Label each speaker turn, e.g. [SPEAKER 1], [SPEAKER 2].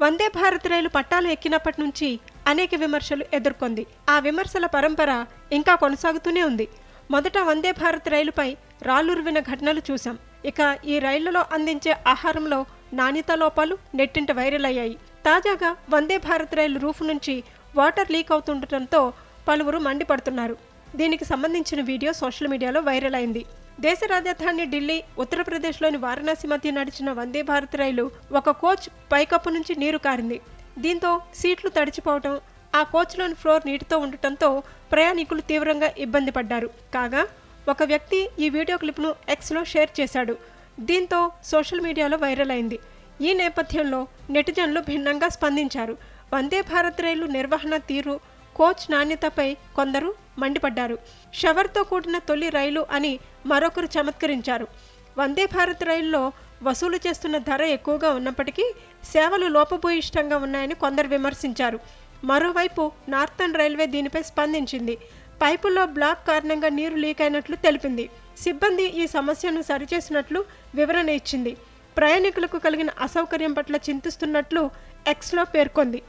[SPEAKER 1] వందే భారత్ రైలు పట్టాలు ఎక్కినప్పటి నుంచి అనేక విమర్శలు ఎదుర్కొంది. ఆ విమర్శల పరంపర ఇంకా కొనసాగుతూనే ఉంది. మొదట వందే భారత్ రైలుపై రాళ్ళురువిన ఘటనలు చూశాం. ఇక ఈ రైళ్ళలో అందించే ఆహారంలో నాణ్యత లోపాలు నెట్టింట వైరల్ అయ్యాయి తాజాగా వందే భారత్ రైలు రూఫ్ నుంచి వాటర్ లీక్ అవుతుండటంతో పలువురు మండిపడుతున్నారు. దీనికి సంబంధించిన వీడియో సోషల్ మీడియాలో వైరల్ అయింది. దేశ రాజధాని ఢిల్లీ ఉత్తరప్రదేశ్లోని వారణాసి మధ్య నడిచిన వందే భారత్ రైలు ఒక కోచ్ పైకప్పు నుంచి నీరు కారింది. దీంతో సీట్లు తడిచిపోవటం ఆ కోచ్లోని ఫ్లోర్ నీటితో ఉండటంతో ప్రయాణికులు తీవ్రంగా ఇబ్బంది పడ్డారు. కాగా ఒక వ్యక్తి ఈ వీడియో క్లిప్ను ఎక్స్లో షేర్ చేశాడు. దీంతో సోషల్ మీడియాలో వైరల్ అయింది. ఈ నేపథ్యంలో నెటిజన్లు భిన్నంగా స్పందించారు. వందే భారత్ రైలు నిర్వహణ తీరు కోచ్ నాణ్యతపై కొందరు మండిపడ్డారు. షవర్తో కూడిన తొలి రైలు అని మరొకరు చమత్కరించారు. వందే భారత్ రైల్లో వసూలు చేస్తున్న ధర ఎక్కువగా ఉన్నప్పటికీ సేవలు లోపభూయిష్టంగా ఉన్నాయని కొందరు విమర్శించారు. మరోవైపు నార్థన్ రైల్వే దీనిపై స్పందించింది. పైపులో బ్లాక్ కారణంగా నీరు లీక్ అయినట్లు తెలిపింది. సిబ్బంది ఈ సమస్యను సరిచేసినట్లు వివరణ ఇచ్చింది. ప్రయాణికులకు కలిగిన అసౌకర్యం పట్ల చింతిస్తున్నట్లు ఎక్స్లో పేర్కొంది.